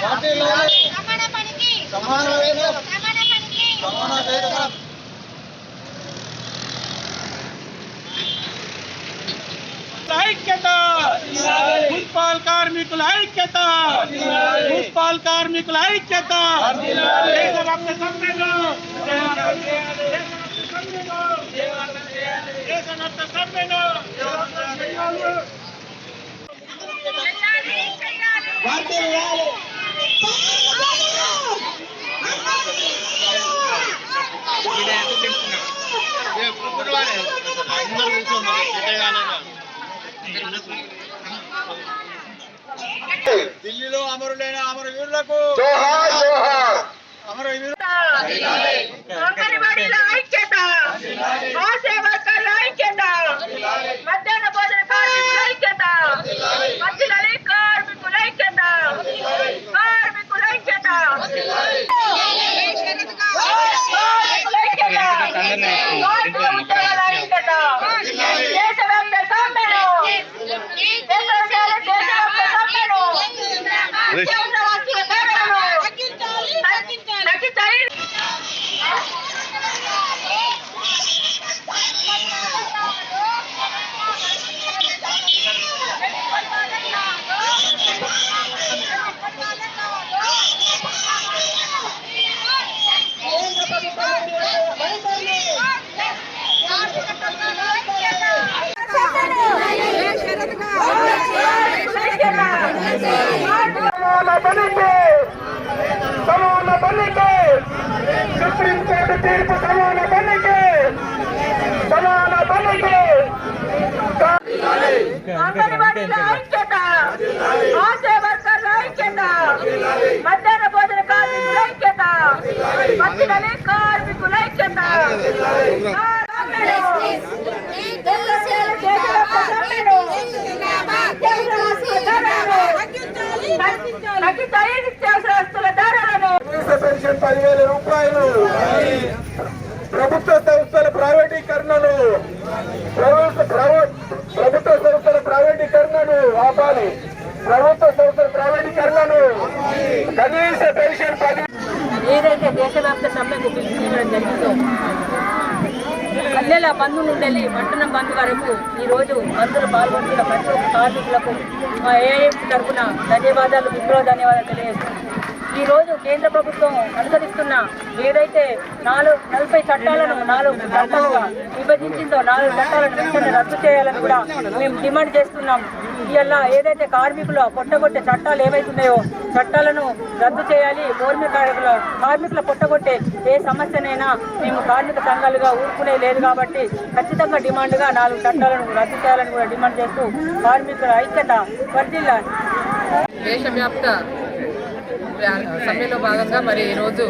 సమాన పనికి సమాన పనికి ఐక్యత మున్సిపల్ కార్మికుల ఐక్యత మున్సిపల్ కార్మికుల ఐక్యత దేశవ్యాప్త సమ్మెను దేశవ్యాప్త సమ్మెను చెయ్యాలి ఢిల్లీలో అమరులైన అమరవీరులకు అమరవీరు అంగన్వాడీల ఐక్యత ఆశా వర్కర్ల ఐక్యత మధ్యాహ్న భోజన కార్మికుల ఐక్యత మధ్యలో కార్మికుల ఐక్యత కార్మికుల ఐక్యత కార్మికుల ఐక్యత కార్మికుల ఉద్యోగాల ఐక్యత దేశవ్యాప్త సమ్మెను దేశవ్యాప్త దేశవ్యాప్త సమ్మెను నిత్యావసర తీర్పు సమాన పనికి సమాన పనికి అంగన్వాడీల ఐక్యత ఆశా వర్కర్ల ఐక్యత మధ్యాహ్న భోజన కార్మికుల ఐక్యత కార్మికుల ఐక్యత నిత్యావసర వస్తువుల పెన్షన్ పదివేల రూపాయలు. ప్రభుత్వ సంస్థల ప్రైవేటీకరణను ప్రభుత్వ ప్రభుత్వ సంస్థల ప్రైవేటీకరణను ఆపాలి. ప్రభుత్వ సంస్థల ప్రైవేటీకరణను కనీస పెన్షన్ పది ఏదైతే దేశవ్యాప్త సమ్మెకు పిలుపునివ్వడం జరిగిందో పల్లెల బంధు నుండి పట్టణం బంధు వరకు ఈ రోజు బంధులు పాల్గొంటున్న ప్రతి ఒక్క కార్మికులకు మా ఏఐఎఫ్ తరఫున ధన్యవాదాలు విప్లవ ధన్యవాదాలు తెలియజేస్తున్నాం. ఈ రోజు కేంద్ర ప్రభుత్వం అనుసరిస్తున్న ఏదైతే నాలుగు నలభై చట్టాలను నాలుగు చట్టాలుగా విభజించిందో నాలుగు చట్టాలను వెంటనే రద్దు చేయాలని కూడా మేము డిమాండ్ చేస్తున్నాం. ఇవల్ల ఏదైతే కార్మికుల పొట్టగొట్టే చట్టాలు ఏవైతున్నాయో చట్టాలను రద్దు చేయాలి కార్మిక కార్మికుల కార్మికుల పొట్టగొట్టే ఏ సమస్యనైనా మేము కార్మిక సంఘాలుగా ఊరుకునే లేదు కాబట్టి ఖచ్చితంగా డిమాండ్గా నాలుగు చట్టాలను రద్దు చేయాలని కూడా డిమాండ్ చేస్తూ కార్మికుల ఐక్యత వర్ధిల్లాలి. దేశవ్యాప్త సమ్మెలో భాగంగా మరి ఈరోజు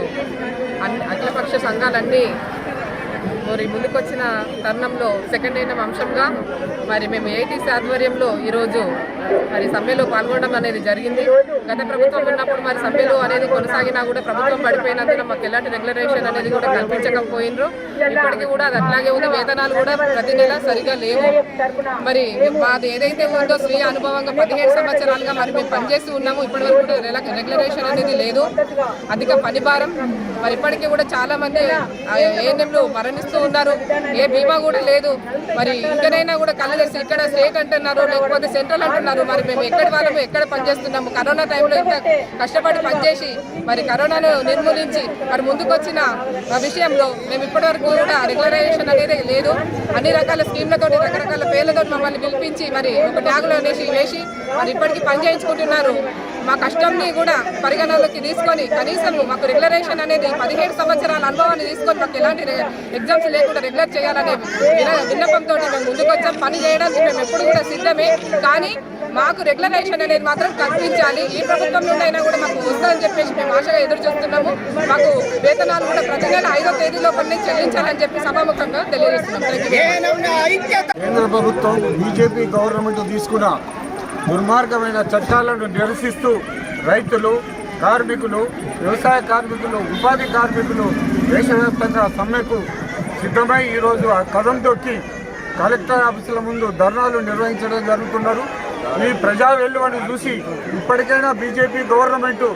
అన్ని అఖిలపక్ష సంఘాలన్నీ మరి ముందుకొచ్చిన తరుణంలో సెకండ్ అయిన అంశంగా మరి మేము ఏఐటీసీ ఆధ్వర్యంలో ఈరోజు మరి సమ్మెలో పాల్గొనడం అనేది జరిగింది. గత ప్రభుత్వం ఉన్నప్పుడు మరి సమ్మెలు అనేది కొనసాగినా కూడా ప్రభుత్వం పడిపోయినందున మాకు ఎలాంటి రెగ్యులరేషన్ అనేది కూడా కల్పించకపోయినరు. ఇప్పటికీ కూడా అది అట్లాగే ఉంది. వేతనాలు కూడా ప్రతి నెల సరిగా లేవు. మరి మాది ఏదైతే ఉందో స్వీయ అనుభవంగా పదిహేడు సంవత్సరాలుగా మరి మేము పనిచేస్తూ ఉన్నాము. ఇప్పటి వరకు కూడా రెగ్యులరేషన్ అనేది లేదు. అధిక పని భారం మరి ఇప్పటికీ కూడా చాలా మంది ఏఎన్ఎంలు మరణిస్తూ ఉన్నారు. ఏ బీమా కూడా లేదు. మరి ఇంకనైనా కూడా కళ్ళు ఇక్కడ స్టేట్ అంటున్నారు లేకపోతే సెంట్రల్ అంటున్నారు. మరి మేము ఎక్కడి వాళ్ళము ఎక్కడ పనిచేస్తున్నాము? కరోనా టైంలో ఇంత కష్టపడి పనిచేసి మరి కరోనాను నిర్మూలించి మరి ముందుకొచ్చిన విషయంలో మేము ఇప్పటివరకు కూడా రెగ్యులరైజేషన్ అనేది లేదు. అన్ని రకాల స్కీమ్లతో రకరకాల పేర్లతో మమ్మల్ని పిలిపించి మరి ఒక ట్యాగులు అనేసి వేసి మరి ఇప్పటికీ పని చేయించుకుంటున్నారు. మా కష్టంని కూడా పరిగణలోకి తీసుకొని కనీసం మాకు రెగ్యులరేషన్ అనేది పదిహేడు సంవత్సరాల అనుభవాన్ని తీసుకొని మాకు ఎలాంటి ఎగ్జామ్స్ లేకుండా రెగ్యులర్ చేయాలనే విన్నపంతో మేము ముందుకొచ్చాం. పని చేయడానికి మేము ఎప్పుడు కూడా సిద్ధమే. కానీ మాకు రెగ్యులరైజేషన్ అనేది మాత్రం కల్పించాలి. ఈ ప్రభుత్వం నుండి అయినా కూడా మాకు వస్తుందని చెప్పేసి మేము ఆశగా ఎదురు చూస్తున్నాము. మాకు వేతనాలు కూడా ప్రతి నెల ఐదో తేదీ లోపలనే చెల్లించాలని చెప్పి సభాముఖంగా తెలియజేస్తున్నాం. కేంద్ర ప్రభుత్వం బీజేపీ గవర్నమెంట్ తీసుకున్న దుర్మార్గమైన చట్టాలను నిరసిస్తూ రైతులు కార్మికులు వ్యవసాయ కార్మికులు ఉపాధి కార్మికులు దేశవ్యాప్తంగా సమ్మెకు సిద్ధమై ఈరోజు ఆ కథం తొక్కి కలెక్టర్ ఆఫీసుల ముందు ధర్నాలు నిర్వహించడం జరుగుతున్నారు. ఈ ప్రజా వెల్లువని చూసి ఇప్పటికైనా బీజేపీ గవర్నమెంట్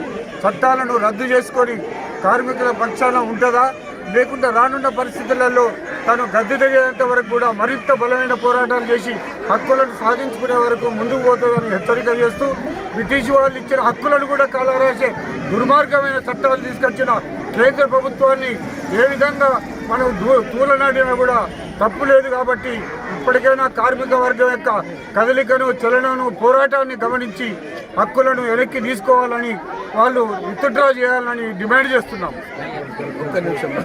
చట్టాలను రద్దు చేసుకొని కార్మికుల పక్షాన ఉంటుందా? లేకుంటే రానున్న పరిస్థితులలో తను గద్దె దిగేంత వరకు కూడా మరింత బలమైన పోరాటాలు చేసి హక్కులను సాధించుకునే వరకు ముందుకు పోతుందని హెచ్చరిక చేస్తూ బ్రిటిష్ వాళ్ళు ఇచ్చిన హక్కులను కూడా కాలరాసే దుర్మార్గమైన చట్టాలు తీసుకొచ్చిన కేంద్ర ప్రభుత్వాన్ని ఏ విధంగా మనం తూలనాడినా కూడా తప్పు లేదు కాబట్టి ఇప్పటికైనా కార్మిక వర్గం యొక్క కదలికను చలనను పోరాటాన్ని గమనించి హక్కులను వెనక్కి తీసుకోవాలని వాళ్ళు విత్డ్రా చేయాలని డిమాండ్ చేస్తున్నాం.